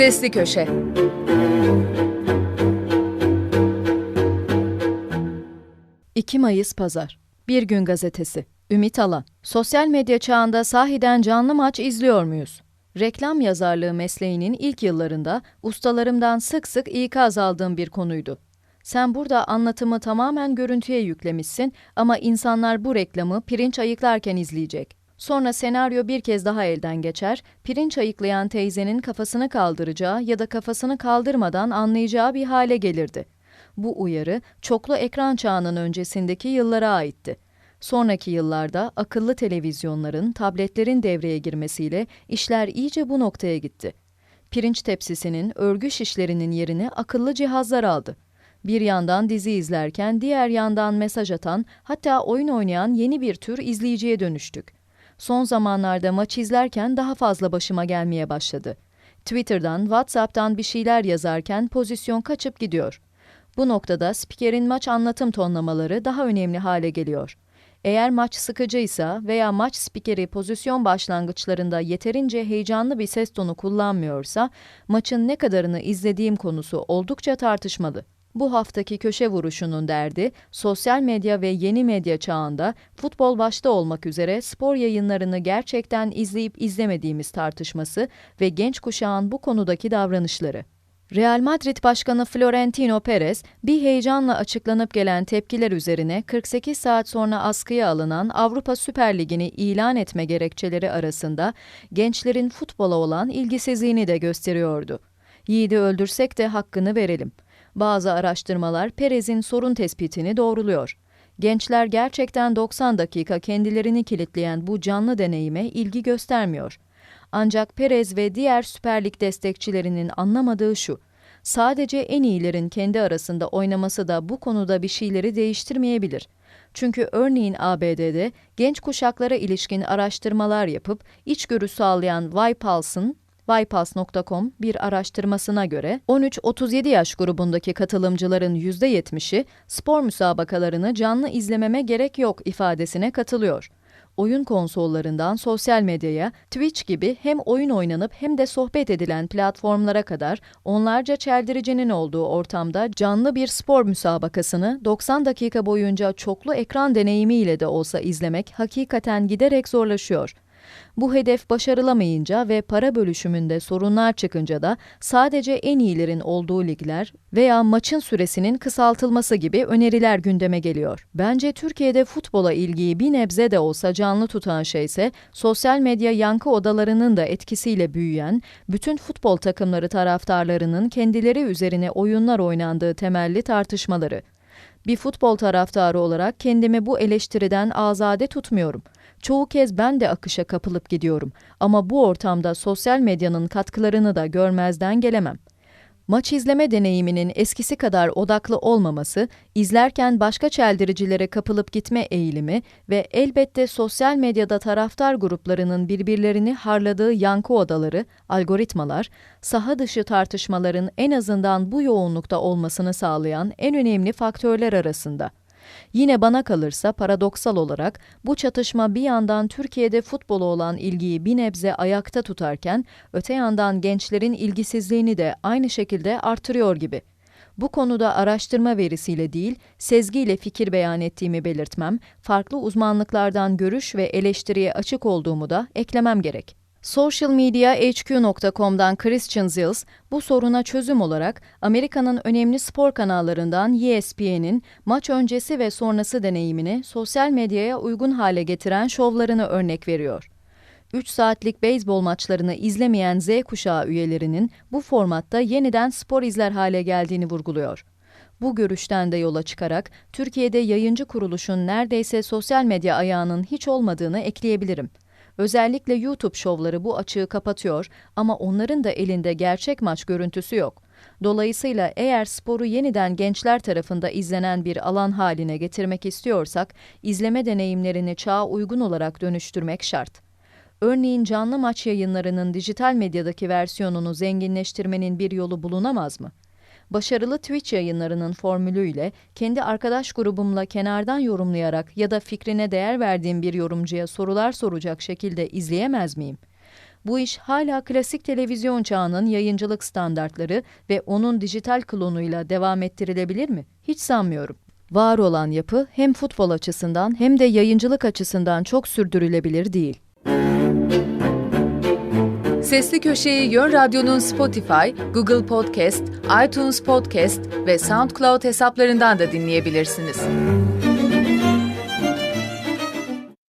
Sesli Köşe ...2 Mayıs Pazar Bir Gün Gazetesi Ümit Alan Sosyal medya çağında sahiden canlı maç izliyor muyuz? Reklam yazarlığı mesleğinin ilk yıllarında ustalarımdan sık sık ikaz aldığım bir konuydu. Sen burada anlatımı tamamen görüntüye yüklemişsin ama insanlar bu reklamı pirinç ayıklarken izleyecek. Sonra senaryo bir kez daha elden geçer, pirinç ayıklayan teyzenin kafasını kaldıracağı ya da kafasını kaldırmadan anlayacağı bir hale gelirdi. Bu uyarı çoklu ekran çağının öncesindeki yıllara aitti. Sonraki yıllarda akıllı televizyonların, tabletlerin devreye girmesiyle işler iyice bu noktaya gitti. Pirinç tepsisinin, örgü şişlerinin yerini akıllı cihazlar aldı. Bir yandan dizi izlerken diğer yandan mesaj atan, hatta oyun oynayan yeni bir tür izleyiciye dönüştük. Son zamanlarda maç izlerken daha fazla başıma gelmeye başladı. Twitter'dan, WhatsApp'tan bir şeyler yazarken pozisyon kaçıp gidiyor. Bu noktada spikerin maç anlatım tonlamaları daha önemli hale geliyor. Eğer maç sıkıcıysa veya maç spikeri pozisyon başlangıçlarında yeterince heyecanlı bir ses tonu kullanmıyorsa, maçın ne kadarını izlediğim konusu oldukça tartışmalı. Bu haftaki köşe vuruşunun derdi, sosyal medya ve yeni medya çağında futbol başta olmak üzere spor yayınlarını gerçekten izleyip izlemediğimiz tartışması ve genç kuşağın bu konudaki davranışları. Real Madrid Başkanı Florentino Perez, bir heyecanla açıklanıp gelen tepkiler üzerine 48 saat sonra askıya alınan Avrupa Süper Ligi'ni ilan etme gerekçeleri arasında gençlerin futbola olan ilgisizliğini de gösteriyordu. Yiğidi öldürsek de hakkını verelim. Bazı araştırmalar Perez'in sorun tespitini doğruluyor. Gençler gerçekten 90 dakika kendilerini kilitleyen bu canlı deneyime ilgi göstermiyor. Ancak Perez ve diğer Süper Lig destekçilerinin anlamadığı şu, sadece en iyilerin kendi arasında oynaması da bu konuda bir şeyleri değiştirmeyebilir. Çünkü örneğin ABD'de genç kuşaklara ilişkin araştırmalar yapıp içgörü sağlayan Vipulse'ın Bypass.com bir araştırmasına göre 13-37 yaş grubundaki katılımcıların %70'i spor müsabakalarını canlı izlememe gerek yok ifadesine katılıyor. Oyun konsollarından sosyal medyaya, Twitch gibi hem oyun oynanıp hem de sohbet edilen platformlara kadar onlarca çeldiricinin olduğu ortamda canlı bir spor müsabakasını 90 dakika boyunca çoklu ekran deneyimiyle de olsa izlemek hakikaten giderek zorlaşıyor. Bu hedef başarılamayınca ve para bölüşümünde sorunlar çıkınca da sadece en iyilerin olduğu ligler veya maçın süresinin kısaltılması gibi öneriler gündeme geliyor. Bence Türkiye'de futbola ilgiyi bir nebze de olsa canlı tutan şey ise sosyal medya yankı odalarının da etkisiyle büyüyen, bütün futbol takımları taraftarlarının kendileri üzerine oyunlar oynandığı temelli tartışmaları. Bir futbol taraftarı olarak kendimi bu eleştiriden azade tutmuyorum. Çoğu kez ben de akışa kapılıp gidiyorum ama bu ortamda sosyal medyanın katkılarını da görmezden gelemem. Maç izleme deneyiminin eskisi kadar odaklı olmaması, izlerken başka çeldiricilere kapılıp gitme eğilimi ve elbette sosyal medyada taraftar gruplarının birbirlerini harladığı yankı odaları, algoritmalar, saha dışı tartışmaların en azından bu yoğunlukta olmasını sağlayan en önemli faktörler arasında. Yine bana kalırsa paradoksal olarak bu çatışma bir yandan Türkiye'de futbola olan ilgiyi bir nebze ayakta tutarken öte yandan gençlerin ilgisizliğini de aynı şekilde artırıyor gibi. Bu konuda araştırma verisiyle değil, sezgiyle fikir beyan ettiğimi belirtmem, farklı uzmanlıklardan görüş ve eleştiriye açık olduğumu da eklemem gerek. SocialMediaHQ.com'dan Christian Zils, bu soruna çözüm olarak Amerika'nın önemli spor kanallarından ESPN'in maç öncesi ve sonrası deneyimini sosyal medyaya uygun hale getiren şovlarını örnek veriyor. 3 saatlik beyzbol maçlarını izlemeyen Z kuşağı üyelerinin bu formatta yeniden spor izler hale geldiğini vurguluyor. Bu görüşten de yola çıkarak Türkiye'de yayıncı kuruluşun neredeyse sosyal medya ayağının hiç olmadığını ekleyebilirim. Özellikle YouTube şovları bu açığı kapatıyor ama onların da elinde gerçek maç görüntüsü yok. Dolayısıyla eğer sporu yeniden gençler tarafında izlenen bir alan haline getirmek istiyorsak, izleme deneyimlerini çağa uygun olarak dönüştürmek şart. Örneğin canlı maç yayınlarının dijital medyadaki versiyonunu zenginleştirmenin bir yolu bulunamaz mı? Başarılı Twitch yayınlarının formülüyle kendi arkadaş grubumla kenardan yorumlayarak ya da fikrine değer verdiğim bir yorumcuya sorular soracak şekilde izleyemez miyim? bu iş hala klasik televizyon çağının yayıncılık standartları ve onun dijital klonuyla devam ettirilebilir mi? Hiç sanmıyorum. Var olan yapı hem futbol açısından hem de yayıncılık açısından çok sürdürülebilir değil. Sesli Köşe'yi Yön Radyo'nun Spotify, Google Podcast, iTunes Podcast ve SoundCloud hesaplarından da dinleyebilirsiniz.